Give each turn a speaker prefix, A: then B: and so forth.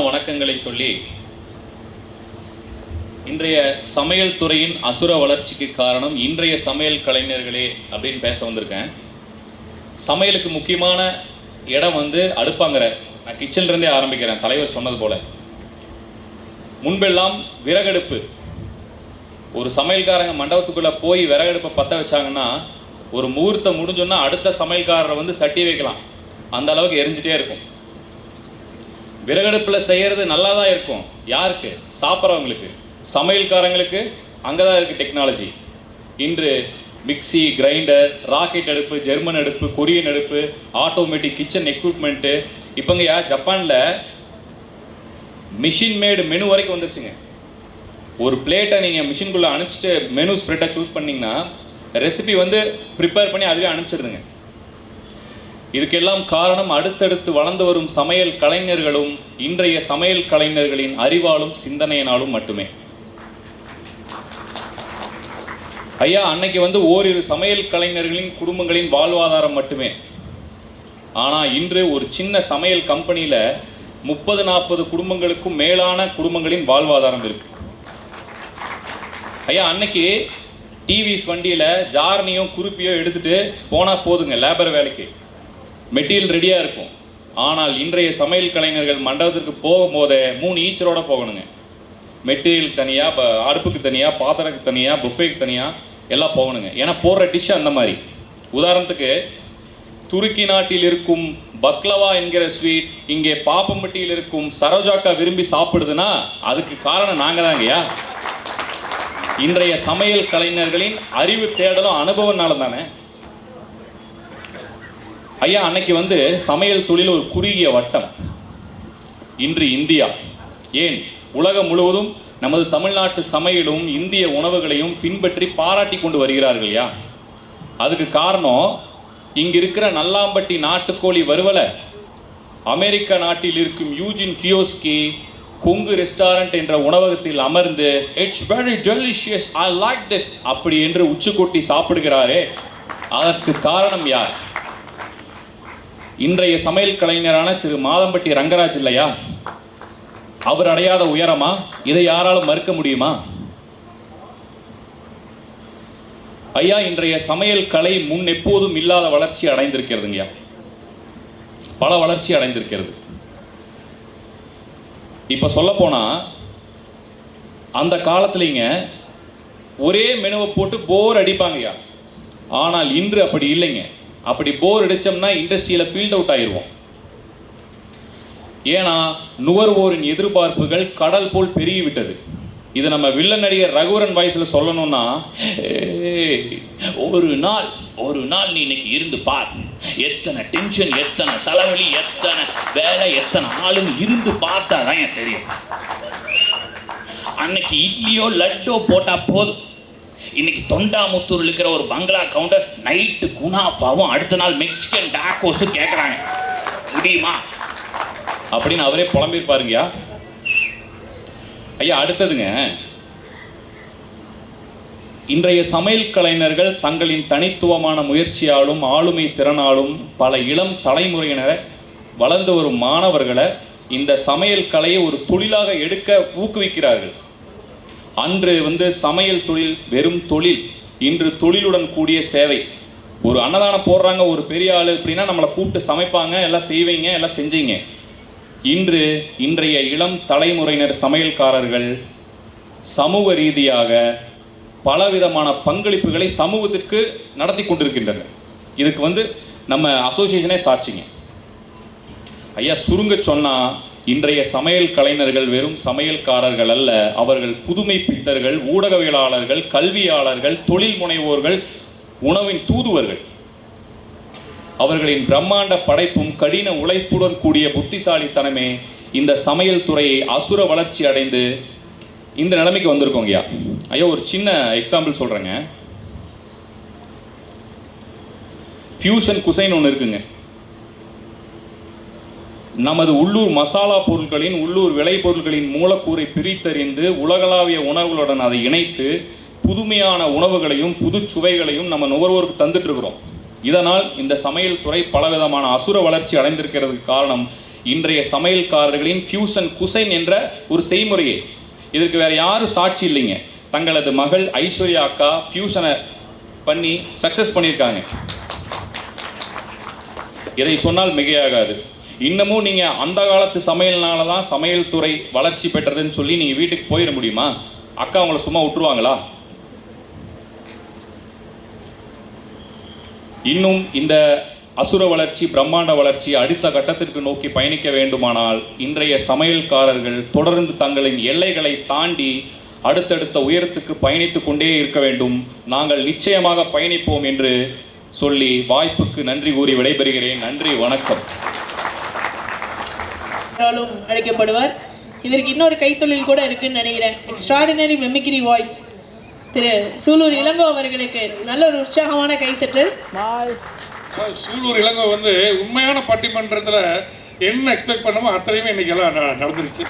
A: வணக்கங்களை சொல்லி இன்றைய சமையல் துறையின் அசுர வளர்ச்சிக்கு காரணம் இன்றைய சமையல் கலைஞர்களே அப்படின்னு பேச வந்திருக்கேன். சமையலுக்கு முக்கியமான இடம் வந்து அடுப்பாங்கிற நான் கிச்சன்லேருந்தே ஆரம்பிக்கிறேன் தலைவர் சொன்னது போல. முன்பெல்லாம் விறகடுப்பு. ஒரு சமையல்காரங்க மண்டபத்துக்குள்ள போய் விறகடுப்பை பற்ற வச்சாங்கன்னா ஒரு முகூர்த்தம் முடிஞ்சோன்னா அடுத்த சமையல்காரரை வந்து சட்டி வைக்கலாம். அந்த அளவுக்கு எரிஞ்சிட்டே இருக்கும். விறகடுப்பில் செய்கிறது நல்லா தான் இருக்கும். யாருக்கு? சாப்பிட்றவங்களுக்கு. சமையல்காரங்களுக்கு அங்கே தான் இருக்குது டெக்னாலஜி இன்று மிக்சி கிரைண்டர் ராக்கெட் அடுப்பு ஜெர்மன் அடுப்பு கொரியன் அடுப்பு ஆட்டோமேட்டிக் கிச்சன் எக்யூப்மெண்ட்டு இப்போங்கய்யா ஜப்பானில் மிஷின் மேடு மெனு வரைக்கும் வந்துருச்சுங்க. ஒரு பிளேட்டை நீங்கள் மிஷின்குள்ளே அனுப்பிச்சிட்டு மெனு ஸ்ப்ரெட்டை சூஸ் பண்ணிங்கன்னா ரெசிபி வந்து ப்ரிப்பேர் பண்ணி அதுவே அனுப்பிச்சிடுதுங்க. இதுக்கெல்லாம் காரணம் அடுத்தடுத்து வளர்ந்து வரும் சமையல் கலைஞர்களும் இன்றைய சமையல் கலைஞர்களின் அறிவாலும் சிந்தனையினாலும் மட்டுமே. ஐயா அன்னைக்கு வந்து ஓரிரு சமையல் கலைஞர்களின் குடும்பங்களின் வாழ்வாதாரம் மட்டுமே. ஆனால் இன்று ஒரு சின்ன சமையல் கம்பெனியில் முப்பது நாற்பது குடும்பங்களுக்கும் மேலான குடும்பங்களின் வாழ்வாதாரம் இருக்கு. ஐயா அன்னைக்கு டிவிஸ் வண்டியில் ஜார்னியும் குறிப்பியோ எடுத்துட்டு போனால் போதுங்க லேபர் வேலைக்கு. மெட்டீரியல் ரெடியாக இருக்கும். ஆனால் இன்றைய சமையல் கலைஞர்கள் மண்டபத்திற்கு போகும்போதே மூணு ஈச்சரோடு போகணுங்க. மெட்டீரியல் தனியாக அடுப்புக்கு தனியாக பாத்திரத்துக்கு தனியாக புஃபேக்கு தனியாக எல்லாம் போகணுங்க. ஏன்னா போடுற டிஷ் அந்த மாதிரி. உதாரணத்துக்கு துருக்கி நாட்டில் இருக்கும் பக்லவா என்கிற ஸ்வீட் இங்கே பாப்பம்பட்டியில் இருக்கும் சரோஜாக்கா விரும்பி சாப்பிடுதுன்னா அதுக்கு காரணம் நாங்கள் தாங்கய்யா இன்றைய சமையல் கலைஞர்களின் அறிவு தேடலும் அனுபவம்னால தானே ஐயா அன்னைக்கு வந்து சமையல் தொழில் ஒரு குறுகிய வட்டம். இன்று இந்தியா. ஏன்? உலகம் முழுவதும் நமது தமிழ்நாட்டு சமையலும் இந்திய உணவுகளையும் பின்பற்றி பாராட்டி கொண்டு வருகிறார்கள் ஐயா. அதுக்கு காரணம் இங்க இருக்கிற நல்லாம்பட்டி நாட்டுக்கோழி வருவலை அமெரிக்க நாட்டில் இருக்கும் யூஜின் கியோஸ்கி கொங்கு ரெஸ்டாரண்ட் என்ற உணவகத்தில் அமர்ந்து it's very delicious I like this அப்படி என்று உச்சுக்கொட்டி சாப்பிடுகிறாரே. அதற்கு காரணம் யார்? இன்றைய சமையல் கலைஞரான திரு மாதம்பட்டி ரங்கராஜ் இல்லையா? அவர் அடையாத உயரமா? இதை யாராலும் மறுக்க முடியுமா? ஐயா இன்றைய சமையல் கலை முன் எப்போதும் இல்லாத வளர்ச்சி அடைந்திருக்கிறதுங்கய்யா. பல வளர்ச்சி அடைந்திருக்கிறது. இப்ப சொல்ல போனா அந்த காலத்துலங்க ஒரே மெனுவை போட்டு போர் அடிப்பாங்கய்யா. ஆனால் இன்று அப்படி இல்லைங்க. அப்படி போர் அடித்தோம்னா இண்டஸ்ட்ரியில ஃபீல்ட் அவுட் ஆயிடுவோம் ஏன்னா நுகர்வோரின் எதிர்பார்ப்புகள் கடல் போல் பெருகிவிட்டது. இது நம்ம வில்லன் நடிகர் ரகுவரன் வாய்ஸ்ல சொல்லணும்னா ஒரு நாள் ஒரு நாள் நீ இன்னைக்கு இருந்து பார். எத்தனை டென்ஷன் எத்தனை தலைவலி எத்தனை வேலை எத்தனை ஆளுன்னு இருந்து பார்த்தா தான் எனக்கு தெரியும். அன்னைக்கு இட்லியோ லட்டோ போட்டால் போதும். இன்னைக்கு தொண்டாமுத்தூர் இருக்கிற ஒரு பங்களா கவுண்டர் நைட்டு குணாப்பாவும் அடுத்த நாள் மெக்சிகன் டாக்கோஸும் கேட்குறாங்க முடியுமா? அப்படின்னு அவரே புலம்பிருப்பாருங்கய்யா ஐயா அடுத்ததுங்க. இன்றைய சமையல் கலைஞர்கள் தங்களின் தனித்துவமான முயற்சியாலும் ஆளுமை திறனாலும் பல இளம் தலைமுறையினரை வளர்ந்து வரும் மாணவர்களை இந்த சமையல் கலையை ஒரு தொழிலாக எடுக்க ஊக்குவிக்கிறார்கள். அன்று வந்து சமையல் தொழில் வெறும் தொழில் இன்று தொழிலுடன் கூடிய சேவை. ஒரு அன்னதானம் போடுறாங்க ஒரு பெரிய ஆள் அப்படின்னா நம்மளை கூப்பிட்டு சமைப்பாங்க எல்லாம் செய்வீங்க எல்லாம் செஞ்சீங்க. இன்று இன்றைய இளம் தலைமுறையினர் சமையல்காரர்கள் சமூக ரீதியாக பலவிதமான பங்களிப்புகளை சமூகத்திற்கு நடத்தி கொண்டிருக்கின்றனர். இதுக்கு வந்து நம்ம அசோசியேஷனே சாட்சிங்க. ஐயா சுருங்க சொன்னால் இன்றைய சமையல் கலைஞர்கள் வெறும் சமையல்காரர்கள் அல்ல அவர்கள் புதுமை பித்தர்கள் ஊடகவியலாளர்கள் கல்வியாளர்கள் தொழில் முனைவோர்கள் உணவின் தூதுவர்கள். அவர்களின் பிரம்மாண்ட படைப்பும் கடின உழைப்புடன் கூடிய புத்திசாலித்தனமே இந்த சமையல் துறையை அசுர வளர்ச்சி அடைந்து இந்த நிலைமைக்கு வந்திருக்கோங்க ஐயா. ஒரு சின்ன எக்ஸாம்பிள் சொல்றேங்க. ஃபியூஷன் குசைன் ஒன்று இருக்குங்க. நமது உள்ளூர் மசாலா பொருட்களின் உள்ளூர் விளைபொருட்களின் மூலக்கூறை பிரித்தறிந்து உலகளாவிய உணவுகளுடன் அதை இணைத்து புதுமையான உணவுகளையும் புது சுவைகளையும் நம்ம நுகர்வோருக்கு தந்துட்டு இருக்கிறோம் இதனால் இந்த சமையல் துறை பலவிதமான அசுர வளர்ச்சி அடைந்திருக்கிறதுக்கு காரணம் இன்றைய சமையல்காரர்களின் ஃபியூசன் குசைன் என்ற ஒரு செய்முறையே. இதற்கு வேற யாரும் சாட்சி இல்லைங்க. தங்களது மகள் ஐஸ்வர்யா அக்கா ஃபியூசனை பண்ணி சக்ஸஸ் பண்ணியிருக்காங்க. இதை சொன்னால் மிகையாகாது. இன்னமும் நீங்கள் அந்த காலத்து சமையல்னால தான் சமையல் துறை வளர்ச்சி பெற்றதுன்னு சொல்லி நீங்கள் வீட்டுக்கு போயிட முடியுமா? அக்கா உங்களை சும்மா விட்டுருவாங்களா? இன்னும் இந்த அசுர வளர்ச்சி பிரம்மாண்ட வளர்ச்சி அடுத்த கட்டத்திற்கு நோக்கி பயணிக்க வேண்டுமானால் இன்றைய சமையல்காரர்கள் தொடர்ந்து தங்களின் எல்லைகளை தாண்டி அடுத்தடுத்த உயரத்துக்கு பயணித்துக் கொண்டே இருக்க வேண்டும். நாங்கள் நிச்சயமாக பயணிப்போம் என்று சொல்லி வாய்ப்புக்கு நன்றி கூறி விடைபெறுகிறேன். நன்றி வணக்கம்.
B: அழைக்கப்படுவார். இதற்கு இன்னொரு கைத்தொழில் கூட இருக்குன்னு நினைக்கிறேன். Extraordinary mimicry voice Thiru Sulur Ilango அவர்களுக்கு நல்ல ஒரு உற்சாகமான கைத்தட்டல்.
C: சூலூர் இளங்கோ வந்து உண்மையான பட்டிமன்றத்தில் என்ன எக்ஸ்பெக்ட் பண்ணமோ அத்தனையுமே இன்னைக்கு எல்லாம் நடந்துருச்சு.